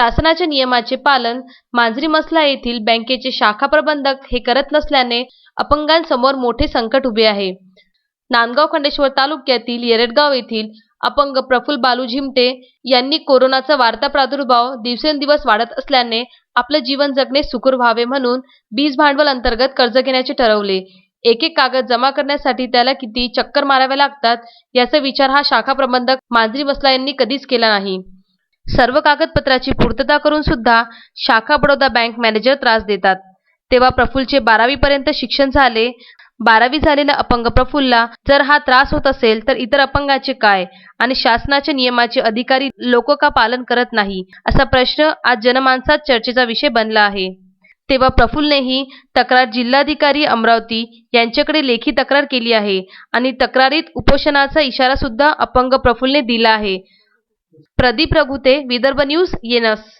शासनाच्या नियमाचे पालन मांजरी मसला येथील बँकेचे शाखा प्रबंधक हे करत नसल्याने अपंगांसमोर मोठे संकट उभे आहे. नांदगाव खंडेश्वर तालुक्यातील येरडगाव येथील अपंग प्रफुल्ल बालू झिमटे यांनी कोरोनाचा वाढता प्रादुर्भाव दिवसेंदिवस वाढत असल्याने आपले जीवन जगणे सुकर व्हावे म्हणून बीज भांडवल अंतर्गत कर्ज घेण्याचे ठरवले. एक एक कागद जमा करण्यासाठी त्याला किती चक्कर माराव्या लागतात याचा विचार हा शाखा प्रबंधक मांजरी मसला यांनी कधीच केला नाही. सर्व कागदपत्राची पूर्तता करून सुद्धा शाखा बडोदा बँक मॅनेजर त्रास देतात. तेव्हा प्रफुल्लचे बारावीपर्यंत शिक्षण झाले. बारावी झालेल्या अपंग प्रफुल्लला जर हा त्रास होत असेल तर इतर अपंगाचे काय? आणि शासनाच्या नियमाचे अधिकारी लोक का पालन करत नाही? असा प्रश्न आज जनमानसात चर्चेचा विषय बनला आहे. तेव्हा प्रफुल्लनेही तक्रार जिल्हाधिकारी अमरावती यांच्याकडे लेखी तक्रार केली आहे आणि तक्रारीत उपोषणाचा इशारा सुद्धा अपंग प्रफुल्लने दिला आहे. प्रदीप रघुते विदर्भ न्यूज येनस.